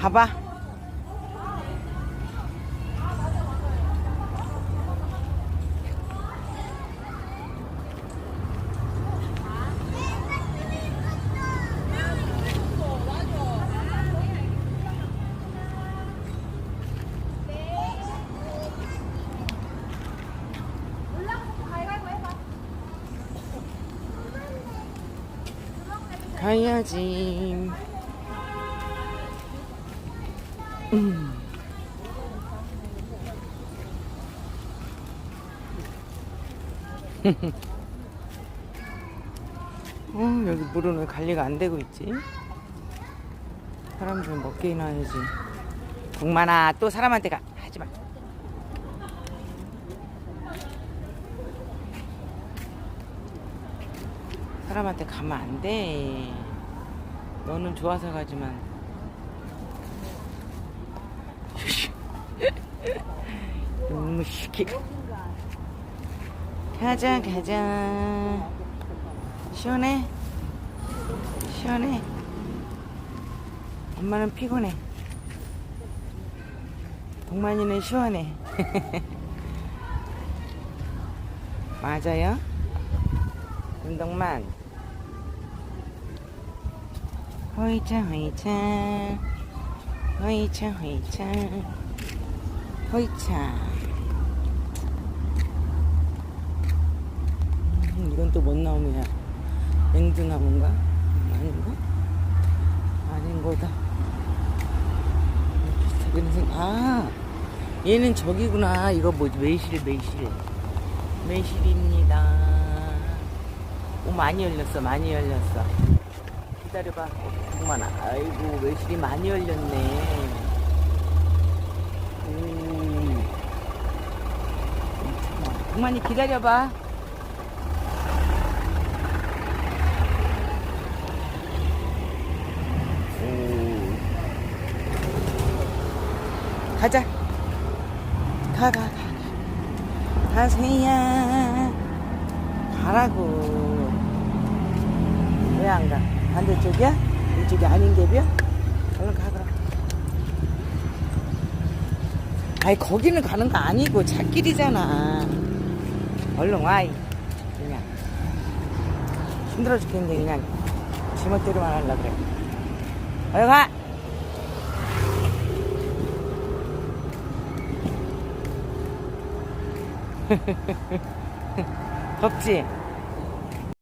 가봐. 가야지. 음. 어, 여기 물은 왜 관리가 안 되고 있지? 사람 좀 먹게 해놔야지. 동만아, 또 사람한테 가. 하지 마. 사람한테 가면 안 돼. 너는 좋아서 가지만. 너무 시키. 가자, 가자. 시원해? 시원해? 엄마는 피곤해. 동만이는 시원해. 맞아요? 운동만. 호이차, 호이차. 호이차, 호이차. 호이차. 음, 이건 또뭔 나무야? 맹두나무인가? 음, 아닌가? 아닌 거다. 아! 얘는 저기구나. 이거 뭐지? 매실, 매실. 매실입니다. 오, 많이 열렸어, 많이 열렸어. 기다려봐. 정말, 아이고, 매실이 많이 열렸네. 음. 정만이 기다려봐. 오. 가자. 가, 가, 가. 가세요. 가라고. 왜 안 가? 반대쪽이야? 이쪽이 아닌 게비야? 얼른 가, 그럼. 아이, 거기는 가는 거 아니고, 잣길이잖아. 얼른 와, 이. 그냥. 힘들어 죽겠는데, 그냥. 지멋대로만 하려고 그래. 얼른 가! 덥지?